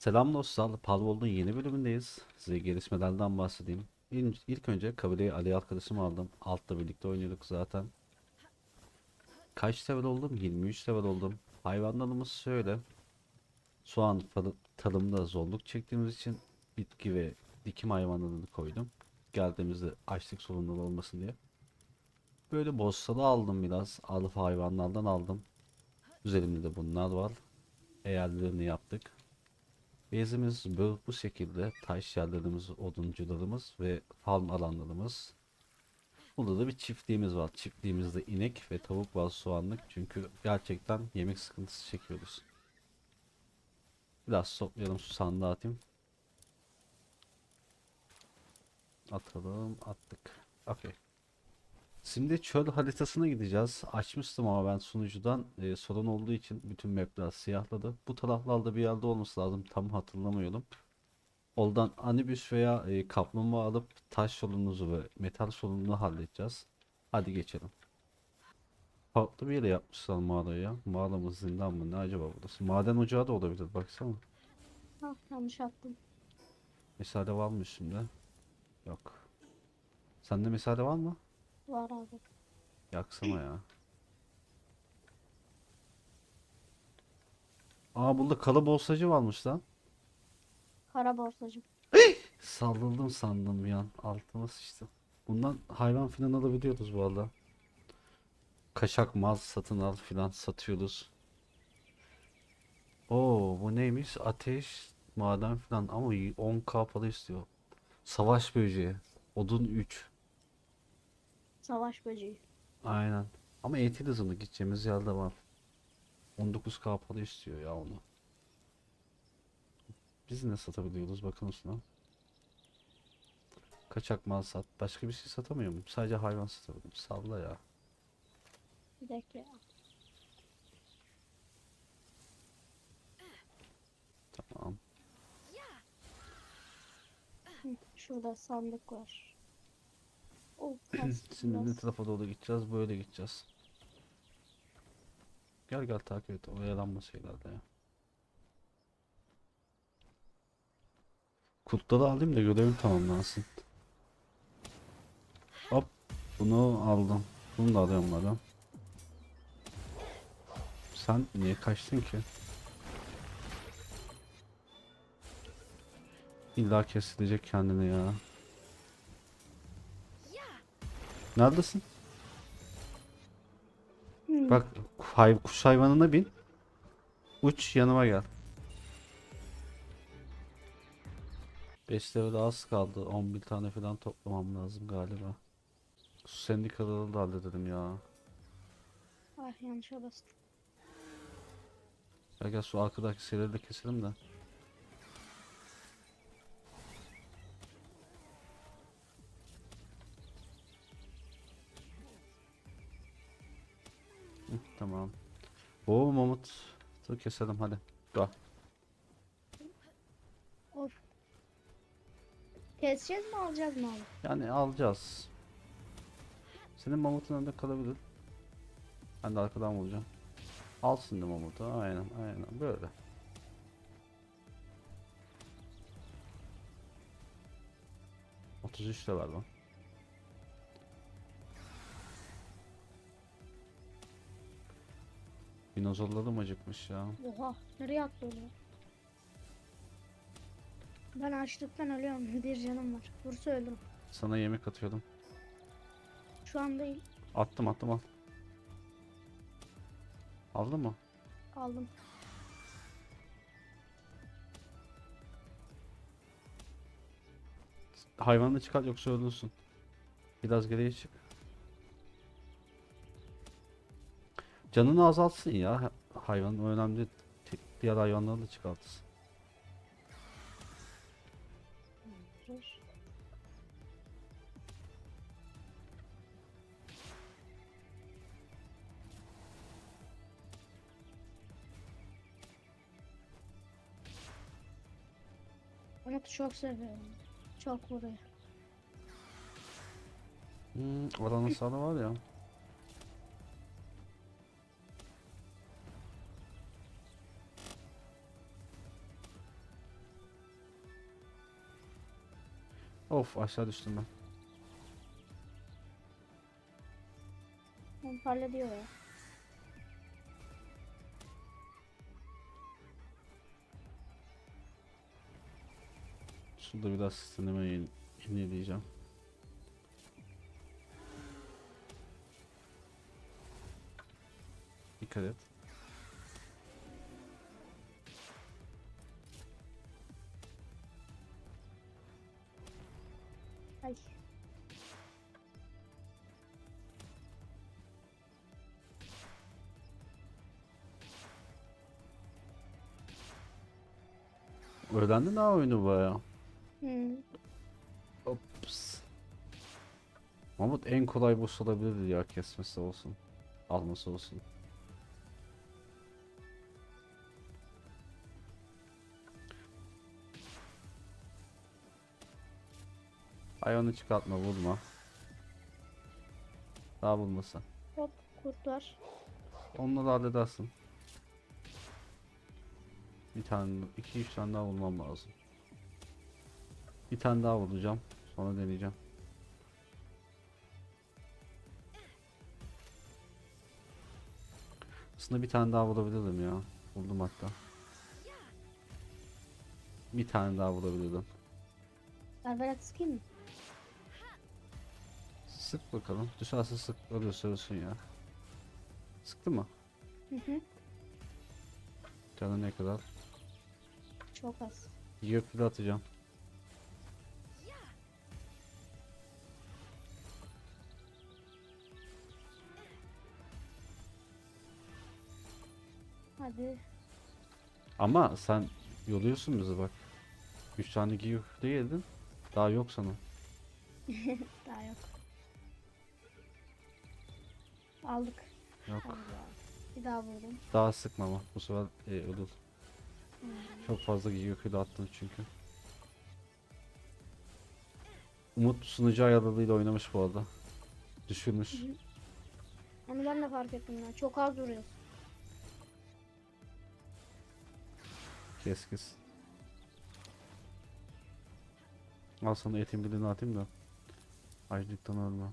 Selam dostlar, Palvol'un yeni bölümündeyiz. Size gelişmelerden bahsedeyim. İlk, önce kabileyi Ali arkadaşımı aldım. Altta birlikte oynuyorduk zaten. Kaç level oldum? 23 level oldum. Hayvanlarımız şöyle. Soğan tarımda zorluk çektiğimiz için bitki ve dikim hayvanlarını koydum. Geldiğimizde açlık sorunları olmasın diye. Böyle bossları aldım biraz. Alfa hayvanlardan aldım. Üzerimde de bunlar var. Eğerlerini yaptık. Bezimiz bu, bu şekilde taş yerlerimiz, oduncularımız ve farm alanlarımız. Burada da bir çiftliğimiz var. Çiftliğimizde inek ve tavuk var soğanlık. Çünkü gerçekten yemek sıkıntısı çekiyoruz. Biraz toplayalım şu sandığı atayım. Atalım attık. Okey. Şimdi çöl haritasına gideceğiz. Açmıştım ama ben sunucudan e, sorun olduğu için bütün mapler siyahladı. Bu taraflarda bir yerde olması lazım. Tam hatırlamıyorum. Oradan anibüs veya e, kaplumbağa alıp taş sorunumuzu ve metal sorununu halledeceğiz. Hadi geçelim. Farklı bir yere yapmışlar mağarayı ya. Mağara mı zindan mı ne acaba burası? Maden ocağı da olabilir baksana. Ha yanlış attım. Mesale var mı üstünde? Yok. Sende mesale var mı? Var abi. Yaksana ya. Aa burada kalı borsacı varmış lan. Kara borsacım. Saldırdım sandım bir an. Altıma sıçtım. Bundan hayvan filan alabiliyoruz bu arada. Kaçak mal satın al filan satıyoruz. Oo bu neymiş? Ateş, maden filan ama y- 10k para istiyor. Savaş böceği. Odun 3. Savaş böceği. Aynen. Ama eğitim hızında gideceğimiz yerde var. 19k para istiyor ya onu. Biz ne satabiliyoruz bakın şuna. Kaçak mal sat. Başka bir şey satamıyor muyum? Sadece hayvan satabiliyorum. Salla ya. Bir dakika ya. Tamam. Şurada sandık var. Şimdi ne tarafa doğru gideceğiz? Böyle gideceğiz. Gel gel takip et. Oyalanma şeylerde ya. Kurtları alayım da görevim tamamlansın. Hop. Bunu aldım. Bunu da alıyorum madem. Sen niye kaçtın ki? İlla kesilecek kendini ya. Neredesin? Hı, Bak hay kuş hayvanına bin. Uç yanıma gel. 5 level az kaldı. 11 tane falan toplamam lazım galiba. Şu sendikaları da halledelim ya. Ah yanlışa bastım. Gel gel şu arkadaki şeyleri de keselim de. Oo Mamut. Dur keselim hadi. Gel. Of. Keseceğiz mi alacağız mı abi? Yani alacağız. Senin mamutun önünde kalabilir. Ben de arkadan vuracağım. Al şimdi mamutu. Aynen aynen böyle. Otuz üç de ver lan. Dinozorlarım acıkmış ya. Oha nereye attı onu? Ben açlıktan ölüyorum. Bir canım var. Vursa ölürüm. Sana yemek atıyorum. Şu an değil. Attım attım al. Aldın mı? Aldım. Hayvanını çıkart yoksa ölürsün. Biraz geriye çık. Canını azaltsın ya. ha- Hayvan o önemli. Diğer hayvanları da çıkartırsın. Onu çok seviyorum. Çok vuruyor. Hmm, oranın sağda var ya. Of aşağı düştüm ben. Onu hallediyor ya. Şurada biraz sistemime in inleyeceğim. Dikkat et. Ay. Öğrendin ha oyunu baya. Hmm. Ops. Mahmut en kolay boss olabilir ya kesmesi olsun. Alması olsun. Hayvanı çıkartma vurma. Daha vurmasın. Hop kurt var. Onunla da halledersin. Bir tane, iki üç tane daha vurmam lazım. Bir tane daha vuracağım. Sonra deneyeceğim. Aslında bir tane daha vurabilirdim ya. Vurdum hatta. Bir tane daha vurabilirdim. Berberat sıkayım mı? Sık bakalım. Düşerse sık ölürse ölsün ya. Sıktı mı? Hı hı. Canı ne kadar? Çok az. Bile atacağım. Hadi. Ama sen yoluyorsun bizi bak. 3 tane giyiyor yedin. Daha yok sana. Daha yok. Aldık. Yok. Bir daha vurdum. Daha sıkma ama bu sefer e, ölür. Hmm. Çok fazla giyiyor attın çünkü. Umut sunucu ayarlarıyla oynamış bu arada. Düşürmüş. Onu ben de fark ettim ya. Çok az duruyor. Kes kes. Al sana etin birini atayım da. Açlıktan ölme.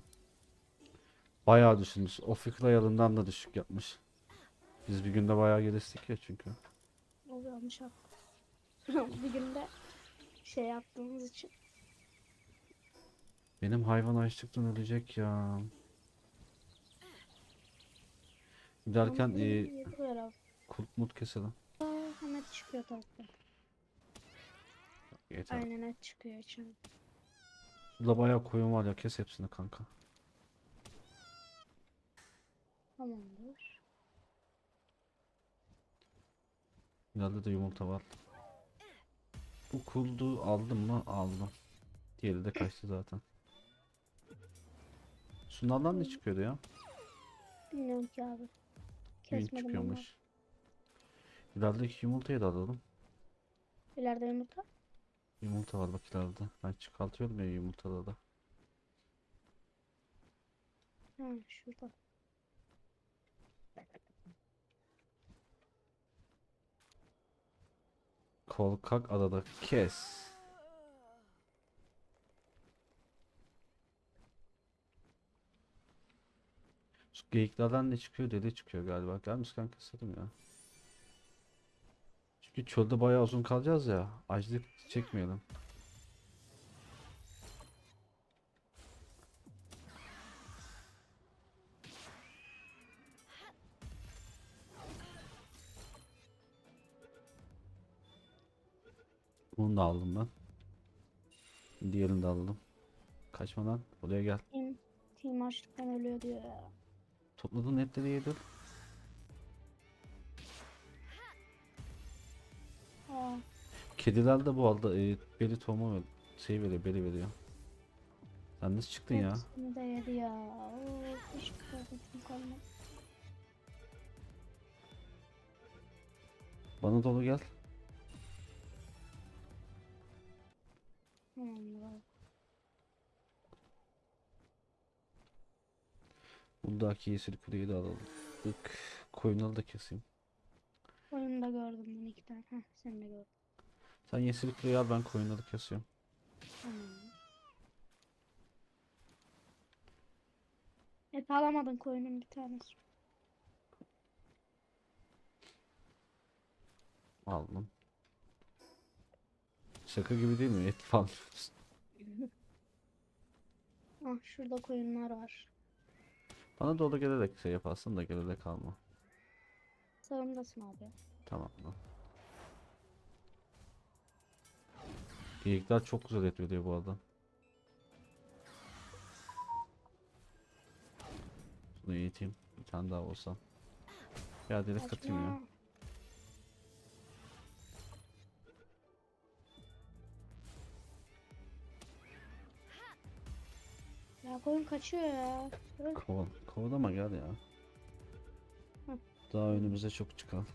Bayağı düşürmüş. O fikir ayarından da düşük yapmış. Biz bir günde bayağı geliştik ya çünkü. Oluyormuş abi. bir günde şey yaptığımız için. Benim hayvan açlıktan ölecek ya. Giderken Ama e, abi. kurt mut keselim. Aa, hemen çıkıyor tavukta. Yeter. Aynen et çıkıyor için. Burada bayağı koyun var ya kes hepsini kanka. Tamamdır. İleride de yumurta var. Bu kuldu aldım mı? Aldım. Diğeri de kaçtı zaten. Şunlardan ne çıkıyordu ya? Bilmiyorum ki abi. Kesmedim onu. çıkıyormuş. İlerideki yumurtayı da alalım. İleride yumurta. Yumurta var bak ileride. Ben çıkartıyorum ya yumurtada da. Ha şurada. Korkak adada kes. Şu geyiklerden ne çıkıyor? Deli çıkıyor galiba. Gelmişken keselim ya. Çünkü çölde bayağı uzun kalacağız ya. Açlık çekmeyelim. Aldım ben. Diğerini de alalım. Kaçma lan. Buraya gel. Team, team açlıktan ölüyor diyor ya. Topladığın etleri yedir. Aa, Kediler de bu arada e, beli tohumu ver- şey veriyor, beli veriyor. Sen nasıl çıktın ya? hepsini de yedi ya. Oo. Bana dolu gel. Buradaki yeşil kuleyi de alalım. Bak koyunları da keseyim. Koyunu da gördüm bunu iki tane. Heh, sen de gördün. Sen yeşil kuleyi al ben koyunları kesiyorum. Tamam. Et alamadın koyunun bir tanesi. Aldım. Şaka gibi değil mi? Et falan. Ah şurada koyunlar var. Bana doğru gelerek şey yaparsın da geride kalma. Sağımdasın abi. Tamam mı? Geyikler çok güzel et veriyor bu arada. Şunu eğiteyim. Bir tane daha olsa. Ya direkt katayım ya. Ya koyun kaçıyor ya. Koval, kovalama gel ya. Hı. Daha önümüze çok çıkan.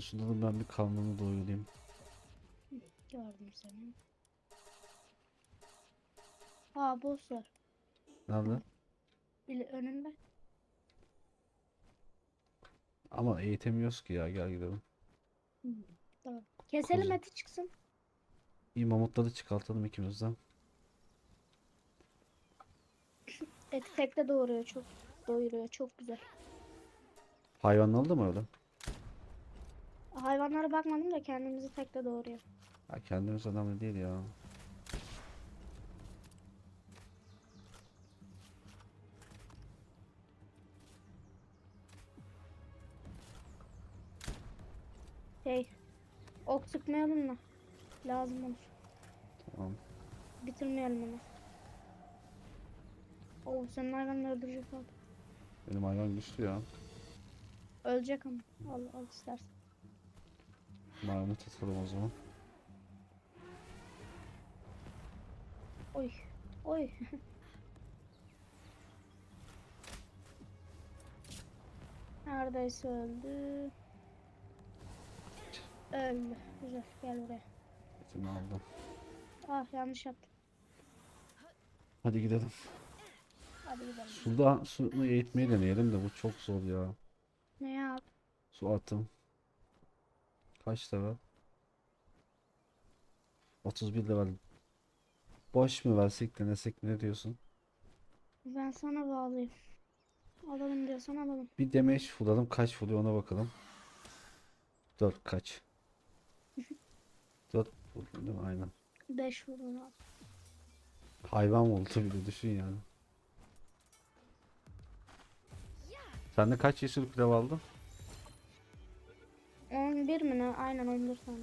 Şundan ben bir karnımı doyurayım. Gördüm seni. Aa boss var. Nerede? Bir önünde. Ama eğitemiyoruz ki ya gel gidelim. Tamam. Keselim Kuzu. eti çıksın. İyi mamutları çıkartalım ikimizden. Eti tekte doğuruyor çok. Doyuruyor çok güzel. Hayvan oldu mu öyle? Hayvanlara bakmadım da kendimizi tekte doğuruyor. Ha kendimiz önemli değil ya. Şey. Ok sıkmayalım mı? Lazım olur. Tamam. Bitirmeyelim onu. Oo senin hayvanını öldürecek abi. Benim hayvan güçlü ya. Ölecek ama. Al, al istersen. Mayonu tutalım o zaman. Oy. Oy. Neredeyse öldü. Öldü. Güzel. Gel buraya. Etini aldım. Ah yanlış yaptım. Hadi gidelim. Hadi gidelim. Suda sunu eğitmeyi deneyelim de bu çok zor ya. Ne yap? Su attım. Kaç level? 31 level. Boş mu versek denesek ne diyorsun? Ben sana bağlayayım. Alalım diyorsan alalım. Bir damage vuralım kaç vuruyor ona bakalım. 4 kaç? 4 vurdum değil mi? Aynen. 5 vurun abi. Hayvan oldu bir de düşün yani. Sen de kaç yeşil pilav aldın? 11 mi ne? Aynen 11 tane.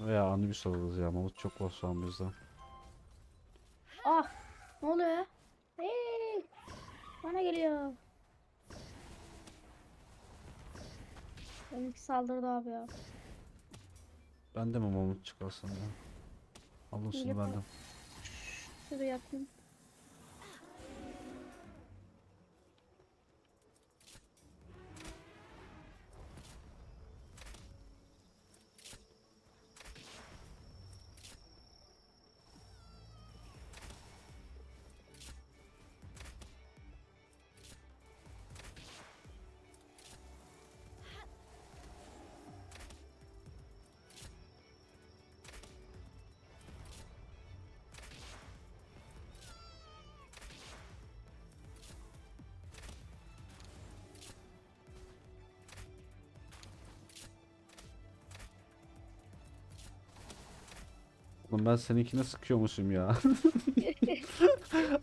Veya Anubis alırız ya. Mamut çok var şu an bizde. Ah! Ne oluyor? Hey! Bana geliyor. Benimki saldırdı abi ya. Ben de mi Mamut çıkarsam ya? Alın şunu benden. Şuraya yakın. Oğlum ben seninkine sıkıyormuşum ya.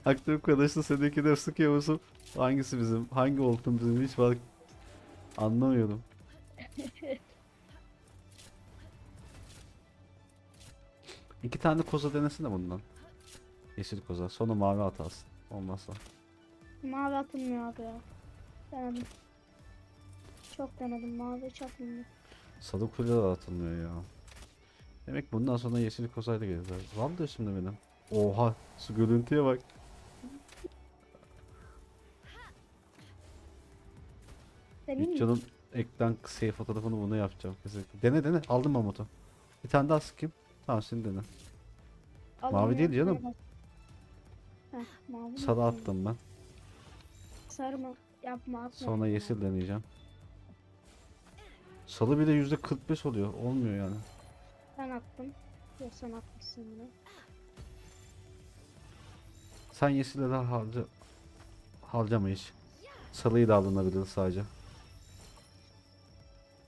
Aklım karıştı seninkine sıkıyormuşum. Hangisi bizim? Hangi oltun bizim? Hiç bak anlamıyorum. İki tane koza denesene bundan. Yeşil koza. Sonra mavi atarsın. Olmazsa. Mavi atılmıyor abi ya. Denedim. Çok denedim mavi hiç atılmıyor. Sarı kule de atılmıyor ya. Demek bundan sonra yeşil kozayla geleceğiz. Var da şimdi benim. Oha şu görüntüye bak. Mi? Videonun ekran şey fotoğrafını bunu yapacağım kesinlikle. Dene dene. Aldım mamutu. Bir tane daha sıkayım. Tamam şimdi dene. Alamıyor, değil canım. Heh, mavi Sarı attım ben. Sarı mı? Yapma atma. Sonra yeşil deneyeceğim. Sarı bile yüzde 45 oluyor. Olmuyor yani. Ben attım. Yok sen atmışsın bunu. Sen yeşile daha harca hiç. Salıyı da alınabilir sadece.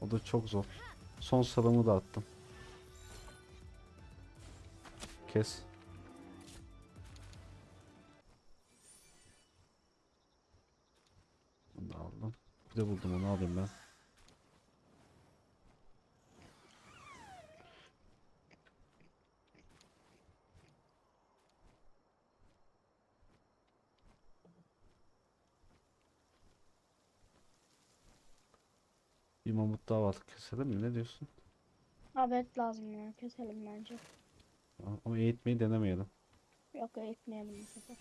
O da çok zor. Son salımı da attım. Kes. Bunu da aldım. Bir de buldum onu alayım ben. Mamut var. Keselim mi? Ne diyorsun? Et lazım ya. Keselim bence. Ama eğitmeyi denemeyelim. Yok etmeyelim bu sefer.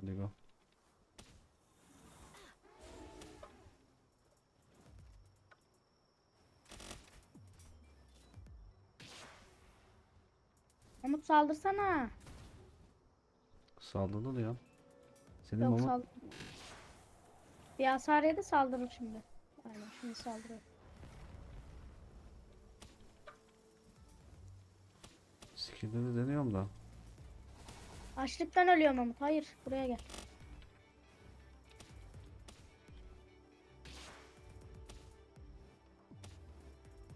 Hadi go. Umut saldırsana. Saldırdı ya. Senin Yok mamut saldır. Bir hasar yedi saldırır şimdi. Aynen şimdi saldırır. skill'de de deniyorum da. Açlıktan ölüyorum Umut. Hayır buraya gel.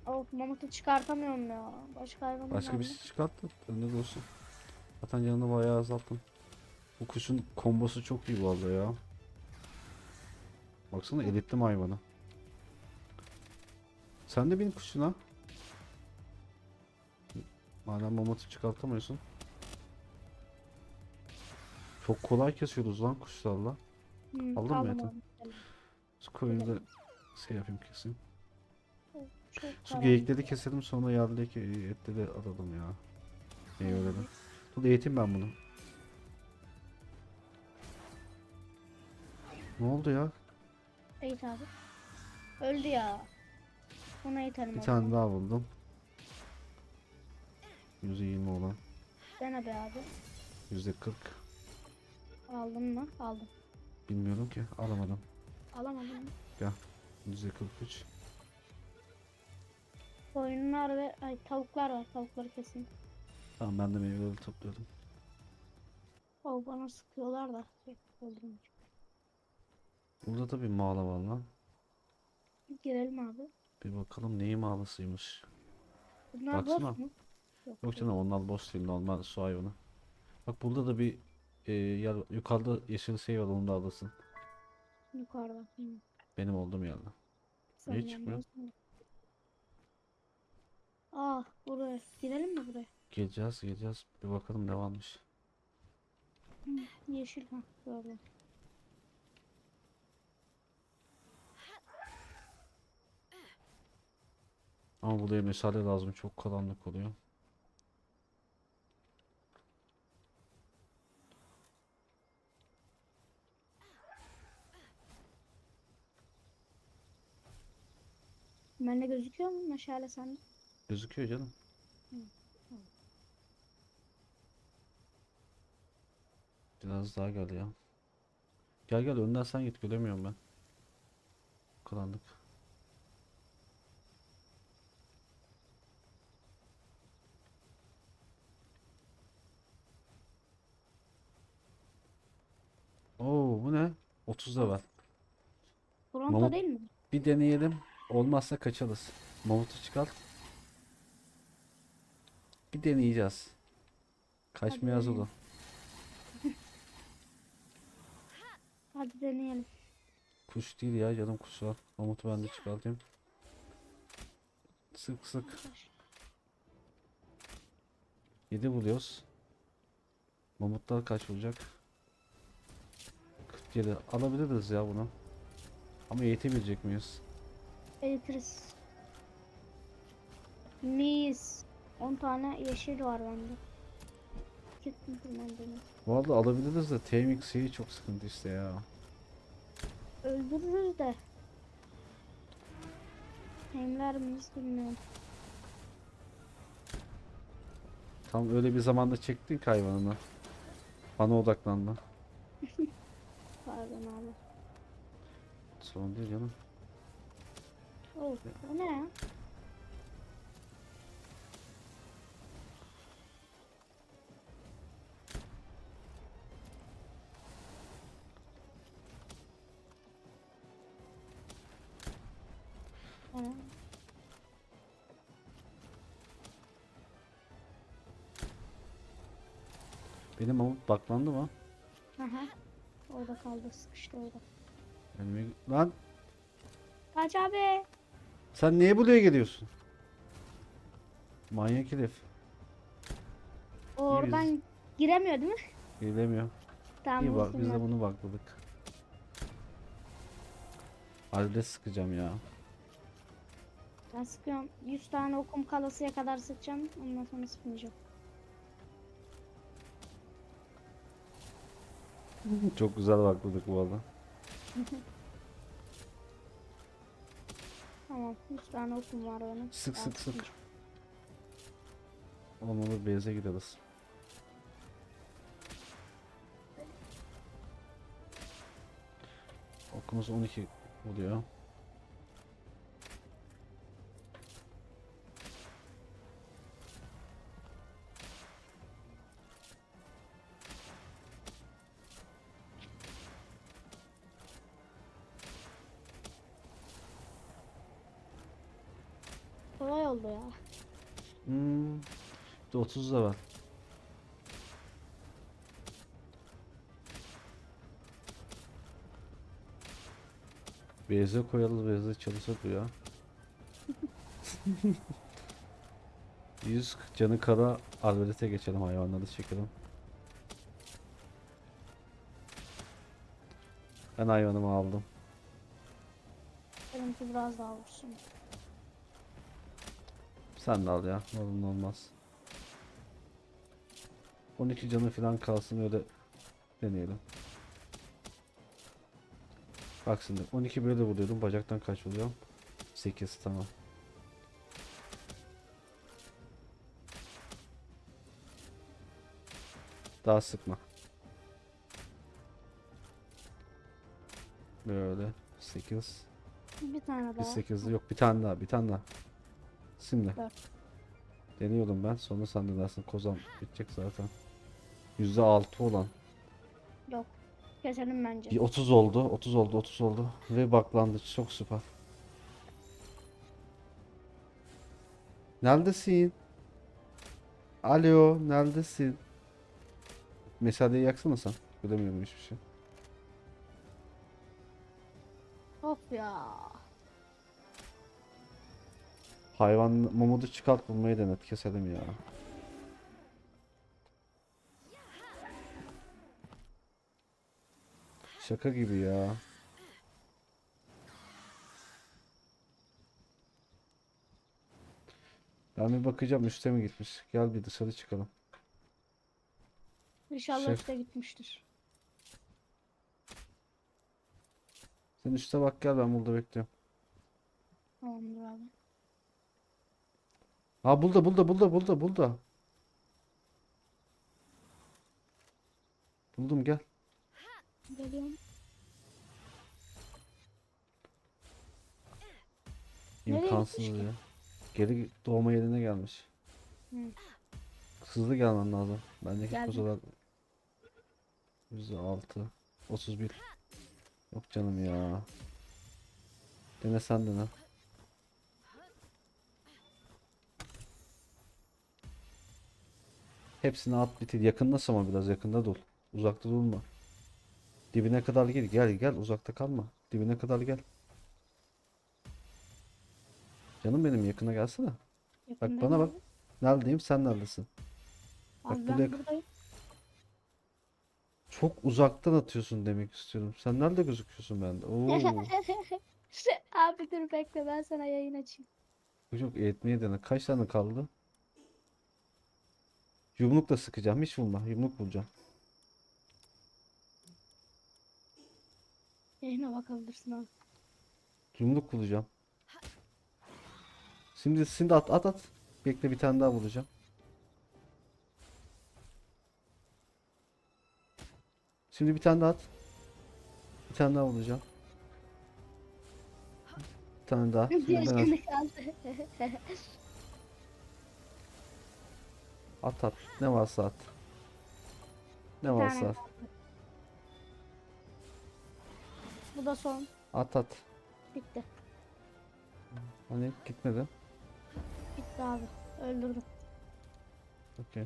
Of mamutu çıkartamıyorum ya. Başka hayvan Başka bir şey çıkarttı. Önde olsun. Zaten canını bayağı azalttım. Bu kuşun kombosu çok iyi arada ya. Baksana elitli hayvanı. Sen de bin kuşuna. Madem mamutu çıkartamıyorsun. Çok kolay kesiyoruz lan kuşlarla. Hmm, Aldın mı aldım, eti? aldım. Şu koyunu da şey yapayım keseyim. Şu geyikleri keselim sonra yerdeki etleri alalım ya. Meyveleri. Dur eğiteyim ben bunu. Ne oldu ya? Eğit abi. Öldü ya. Ona eğitelim Bir tane daha buldum. %20 olan. Dene be abi. %40. Aldın mı? Aldım. Bilmiyorum ki. Alamadım. Alamadım mı? %43. Koyunlar ve ay tavuklar var. Tavukları kesin. Tamam ben de meyveleri topluyordum. O bana sıkıyorlar da. Şey, öldürünce. Burada da bir mağara var lan. Girelim abi. Bir bakalım neyi mağarasıymış. Bunlar Baksana. boss mu? Yok. Yok canım onlar boss değil normal su hayvanı. Bak burada da bir e, yer, yukarıda yeşil şey var onu da alırsın. Yukarıda. Hı. Benim olduğum yerde. Sanırım çıkmıyor? boss mu? Ah buraya. Girelim mi buraya? Geleceğiz geleceğiz. Bir bakalım ne varmış. Yeşil ha. Gördüm. Ama buraya meşale lazım. Çok karanlık oluyor. Bende gözüküyor mu meşale sende? Gözüküyor canım. Biraz daha gel ya. Gel gel önden sen git göremiyorum ben. Karanlık. Oo bu ne? 30 da var. Toronto Mamut- değil mi? Bir deneyelim. Olmazsa kaçarız. Mamutu çıkar. Bir deneyeceğiz. Kaçmaya hazır ol. Hadi deneyelim. Kuş değil ya canım kuş var. Mamutu ben de çıkartayım. Sık sık. 7 buluyoruz. Mamutlar kaç olacak? 47. Alabiliriz ya bunu. Ama eğitebilecek miyiz? Eğitiriz. Mis. 10 tane yeşil var bende. Gittim ben de. Vallahi alabiliriz de TMX şeyi çok sıkıntı işte ya. Öldürürüz de. Hemler miyiz bilmiyorum. Tam öyle bir zamanda çektin ki hayvanını. Bana odaklandı. pardon abi. Sorun değil canım. Of, o ne ya? Benim mamut baklandı mı? Hı hı. Orada kaldı sıkıştı orada. Önüme... Lan Kaç abi. sen niye buraya geliyorsun? Manyak herif. O oradan giremiyor değil mi? Gelemiyor. Tamam İyi bak biz de bunu bakladık. Halde sıkacağım ya. Ben sıkıyorum. 100 tane okum kalasıya kadar sıkacağım. Ondan sonra sıkmayacağım. Çok güzel bakladık bu arada. Tamam. 100 tane okum var benim. Sık sık sık. Olmalı beyze gideriz. Okumuz 12 oluyor. Oldu ya. Hmm. bir de 30 da var. Beyze koyalım, beyze çalışır bu ya. 100 canı kara arbalete geçelim hayvanları çekelim. Ben hayvanımı aldım. Benimki biraz daha vursun. Sen de al ya. Ne olmaz. 12 canı falan kalsın öyle deneyelim. Bak şimdi 12 böyle vuruyorum. Bacaktan kaç vuruyorum? 8 tamam. Daha sıkma. Böyle 8 Bir tane daha. 8 yok bir tane daha bir tane daha. Şimdi. Dört. Deniyorum ben sonra sen de dersin kozan bitecek zaten. %6 olan. Yok. Keselim bence. Bir 30 oldu 30 oldu 30 oldu ve baklandı çok süper. Neredesin? Alo neredesin? Mesaleyi yaksana sen. Göremiyorum hiçbir şey. Of ya. Hayvan mamudu çıkart bulmayı denet keselim ya. Şaka gibi ya. Ben bir bakacağım üste mi gitmiş. Gel bir dışarı çıkalım. İnşallah Şey- üstte gitmiştir. Sen üste bak gel ben burada bekliyorum. Tamamdır abi. Ha bulda bulda bulda bulda bulda. Buldum gel. Geliyorum. İmkansız gitmiş ki? ya. Geri doğma yerine gelmiş. Hı. Hızlı gelmen lazım. Bendeki Geldim. kozalar %6 31 Yok canım ya. Dene sen dene. Hepsini at bitir. Yakındasın ama biraz yakında dur. Uzakta durma. Dibine kadar gel. Gel gel uzakta kalma. Dibine kadar gel. Canım benim yakına gelsene. Bak Yakındayım bana bak. Neredeyim sen neredesin? Bak Abi buraya- ben buradayım. Çok uzaktan atıyorsun demek istiyorum. Sen nerede gözüküyorsun bende? Oo. Abi dur bekle ben sana yayın açayım. Yok eğitmeye dene. Kaç tane kaldı? Yumruk da sıkacağım. Hiç vurma. Yumruk bulacağım. Yayına bakabilirsin abi. Yumruk bulacağım. Şimdi şimdi at at at. Bekle bir tane daha bulacağım. Şimdi bir tane daha at. Bir tane daha bulacağım. Bir tane daha. Şimdi Bir ben at. At at. Ne varsa at. Ne varsa at. Bu da son. At at. Bitti. Hani gitmedi. Gitti abi. Öldürdüm. Okey.